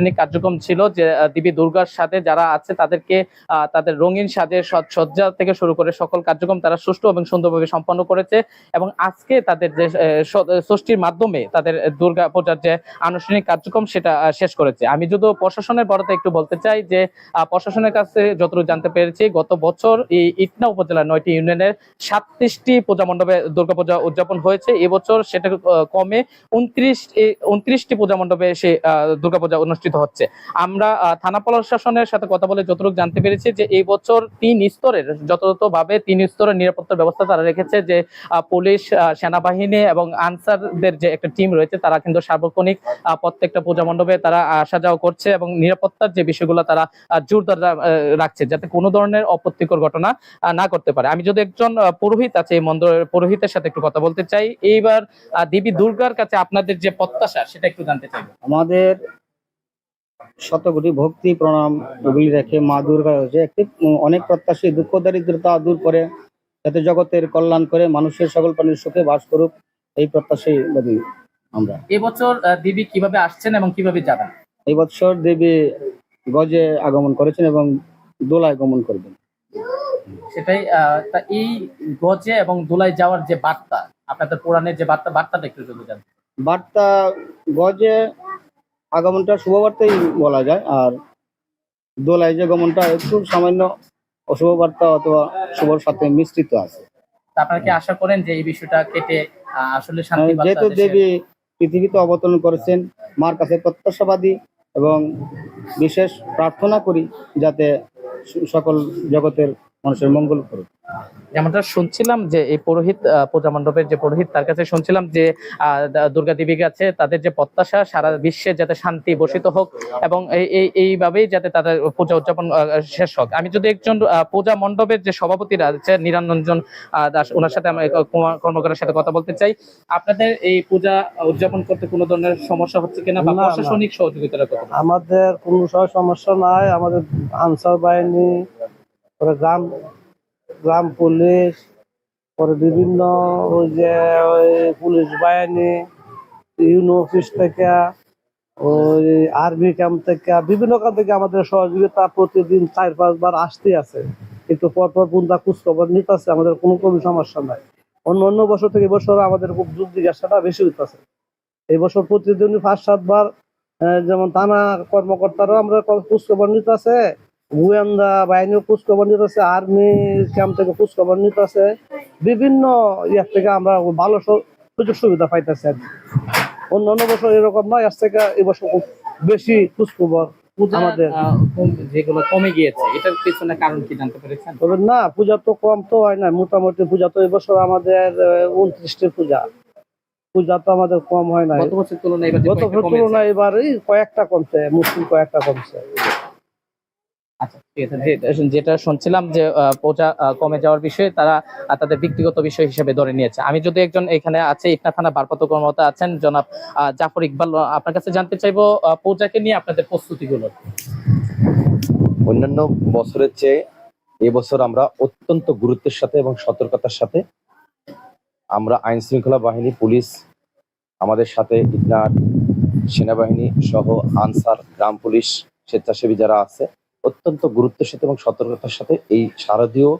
আনুষ্ঠানিক কার্যক্রম ছিল যে দেবী দুর্গার সাথে যারা আছে তাদেরকে তাদের রঙিন সাজে সজ- সজ্জা থেকে শুরু করে সকল কার্যক্রম তারা সুষ্ঠু এবং সুন্দরভাবে সম্পন্ন করেছে এবং আজকে তাদের যে ষষ্ঠীর মাধ্যমে তাদের দুর্গা পূজার যে আনুষ্ঠানিক কার্যক্রম সেটা শেষ করেছে। আমি যদি প্রশাসনের বড়তে একটু বলতে চাই যে প্রশাসনের কাছে যতটুকু জানতে পেরেছি গত বছর এই ইটনা উপজেলার নয়টি ইউনিয়নের সাতত্রিশটি পূজা মণ্ডপে দুর্গাপূজা উদযাপন হয়েছে। এবছর সেটা কমে উনত্রিশ উনত্রিশটি পূজা মণ্ডপে সে দুর্গাপূজা অনুষ্ঠিত হচ্ছে। আমরা থানা প্রশাসনের সাথে কথা বলে যতটুকু জানতে পেরেছি যে এই বছর তিন স্তরের যথাযথ ভাবে তিন স্তরের নিরাপত্তার ব্যবস্থা তারা রেখেছে যে পুলিশ সেনাবাহিনী এবং আনসারদের যে একটা টিম রয়েছে তারা কিন্তু সার্বক্ষণিক প্রত্যেকটা পূজা মণ্ডপে তারা আসা যাওয়া করছে এবং নিরাপত্তার যে বিষয়গুলো তারা জোরদার রাখছে যাতে কোনো ধরনের অপ্রীতিকর ঘটনা না করতে পারে। আমি যদি একজন পুরোহিত আছে এই মন্দিরের পুরোহিতের সাথে একটু কথা বলতে চাই, এইবার দেবী দুর্গার কাছে আপনাদের যে প্রত্যাশা সেটা একটু জানতে চাই। আমাদের শতকোটি ভক্তি প্রণাম এগুলি রেখে মা দুর্গা হয়েছে। একটি অনেক প্রত্যাশী দুঃখ দারিদ্রতা দূর করে যাতে জগতের কল্যাণ করে মানুষের সকল প্রাণীর সুখে বাস করুক এই প্রত্যাশী আমরা। এবছর দেবী কীভাবে আসছেন এবং কীভাবে যাবেন? এই বৎসর দেবী গজে আগমন করেছেন এবং দোলায় গমন করবেন। সেটাই এই গজে এবং দোলায় যাওয়ার যে বার্তা আপনাদের পুরাণের যে বার্তা বার্তাটা একটু যদি জানেন বার্তা গজে আগমনটা শুভবার্তাই বলা যায় আর দোলায় যে গমনটা একটু সামান্য অশুভ বার্তা অথবা শুভর সাথে মিশ্রিত আছে। আপনারা কি আশা করেন যে এই বিষয়টা কেটে আসলে শান্তি বার্তা যেহেতু দেবী পৃথিবীতে অবতরণ করেছেন মার কাছে প্রত্যাশাবাদী এবং বিশেষ প্রার্থনা করি যাতে সকল জগতের মানুষের মঙ্গল করুক। যেমনটা শুনছিলাম যে এই পুরোহিত পূজা মণ্ডপের যে পুরোহিত তার কাছে শুনছিলাম যে আহ, দুর্গা দেবী কাছে তাদের যে প্রত্যাশা সারা বিশ্বে যাতে শান্তি বসিত হোক এবং এই এই- এইভাবেই যাতে তাদের পূজা উদযাপন শেষ হোক। আমি যদি একজন পূজা মণ্ডপের যে সভাপতিরা আছে নিরঞ্জন দাস ওনার সাথে আমি আহ, কর্মকারের সাথে কথা বলতে চাই। আপনাদের এই পূজা উদযাপন করতে কোনো ধরনের সমস্যা হচ্ছে কিনা বা। প্রশাসনিক সহযোগিতার কথা? আমাদের কোনো সমস্যা নাই। আমাদের আনসার বাহিনী গ্রাম গ্রাম পুলিশ, পরে বিভিন্ন ওই যে ওই পুলিশ বাহিনী, ইউনো অফিস থেকে, ওই আর্মি ক্যাম্প থেকে, বিভিন্ন ক্যাম্প থেকে আমাদের সহযোগিতা প্রতিদিন চার পাঁচবার আসতে আছে। একটু পরপর বুন্দা খোঁজখবর নিতেছে, আমাদের কোনো কোনো সমস্যা নাই। অন্য অন্য বছর থেকে এবছর আমাদের খুব যুগ জিজ্ঞাসাটা বেশি হইতেছে। এই বছর প্রতিদিনই পাঁচ সাতবার যেমন থানা কর্মকর্তারাও আমরা খোঁজখবর নিতেছে গোয়েন্দা বাহিনীও খোঁজখবর নিতেছে আর্মি ক্যাম্প থেকে খোঁজখবর নিতেছে। বিভিন্ন ইয়ার থেকে আমরা ভালো সুযোগ সুবিধা পাইতেছি আর। অন্য অন্য বছর এরকম নয় আজ থেকে এবছর খুব বেশি খোঁজখবর আমাদের। যেগুলো কমে গিয়েছে এটার পিছনে কারণ কি জানতে পেরেছেন? তবে না পূজা তো কম তো হয় না মোটামুটি পূজা তো এবছর আমাদের উনত্রিশটি পূজা। পূজা তো আমাদের কম হয় না গত বছর তুলনায় এবার যে গত কয়েকটা কমেছে। তুলনায় এবার এই কয়েকটা কমছে মুসলিম কয়েকটা কমছে। আচ্ছা যেটা শুনছিলাম যে আহ, কমে যাওয়ার বিষয়ে তারা তাদের ব্যক্তিগত বিষয় হিসেবে ধরে নিয়েছে। আমি যদি একজন এখানে আছে ইটনা থানা ভারপ্রাপ্ত কর্মকর্তা আছেন জনাব জাফর ইকবাল আপনার কাছে জানতে চাইব পূজাকে নিয়ে আপনাদের প্রস্তুতিগুলো। অন্যান্য বছরের চেয়ে এবছর আমরা অত্যন্ত গুরুত্বের সাথে এবং সতর্কতার সাথে আমরা আইন শৃঙ্খলা বাহিনী পুলিশ আমাদের সাথে ইটনার সেনাবাহিনী সহ আনসার গ্রাম পুলিশ স্বেচ্ছাসেবী যারা আছে অত্যন্ত গুরুত্বের সাথে এবং সতর্কতার সাথে এই শারদীয়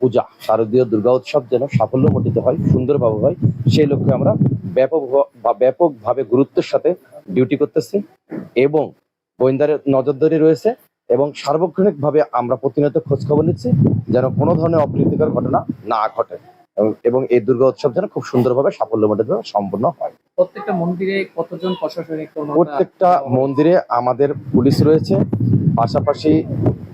পূজা, শারদীয় দুর্গা উৎসব যেন সাফল্যমণ্ডিত হয়, সুন্দরভাবে হয়, সেই লক্ষ্যে আমরা ব্যাপক বা ব্যাপকভাবে গুরুত্বের সাথে ডিউটি করতেছি এবং গোয়েন্দারের নজরদারি রয়েছে এবং সার্বক্ষণিকভাবে আমরা প্রতিনিয়ত খোঁজখবর নিচ্ছি যেন কোনো ধরনের অপ্রীতিকর ঘটনা না ঘটে এবং- এই দুর্গা উৎসব যেন খুব সুন্দরভাবে সাফল্যমণ্ডিতভাবে সম্পন্ন হয়। প্রত্যেকটা মন্দিরে কতজন প্রশাসনিক প্রত্যেকটা মন্দিরে আমাদের পুলিশ রয়েছে পাশাপাশি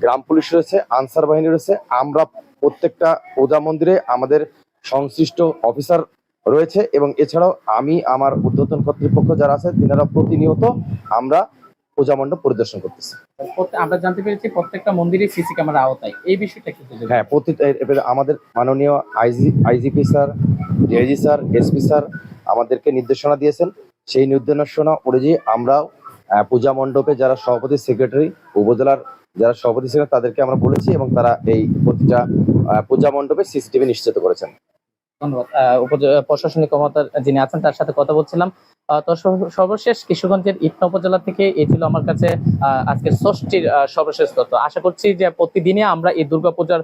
গ্রাম পুলিশ রয়েছে আনসার বাহিনী রয়েছে। আমরা প্রত্যেকটা পূজা মন্দিরে আমাদের সংশ্লিষ্ট অফিসার রয়েছে এবং এছাড়াও আমি আমার ঊর্ধ্বতন কর্তৃপক্ষ যারা আছে তিনারা প্রতিনিয়ত আমরা পূজা মণ্ডপ পরিদর্শন করতেছি। আমরা জানতে পেরেছি প্রত্যেকটা মন্দিরে সিসি ক্যামেরা আওতায়। এই বিষয়টা কি হ্যাঁ প্রতি আমাদের মাননীয় IG IGP sir DIG sir SP sir আমাদেরকে নির্দেশনা দিয়েছেন। সেই নির্দেশনা অনুযায়ী আমরাও পূজা মণ্ডপে যারা সভাপতি সেক্রেটারি উপজেলার যারা সভাপতি সেক্রেটারি তাদেরকে আমরা বলেছি এবং তারা এই প্রতিটা পূজা মণ্ডপে সিসিটিভি নিশ্চিত করেছেন। ধন্যবাদ। প্রশাসনিক কর্মকর্তা যিনি আছেন তার সাথে কথা বলছিলাম। তো সর্ব- সর্বশেষ কিশোরগঞ্জের ইটনা উপজেলা থেকে এই ছিল আমার কাছে আহ, আজকের ষষ্ঠীর সর্বশেষ তথ্য। আশা করছি যে প্রতিদিনই আমরা এই দুর্গাপূজার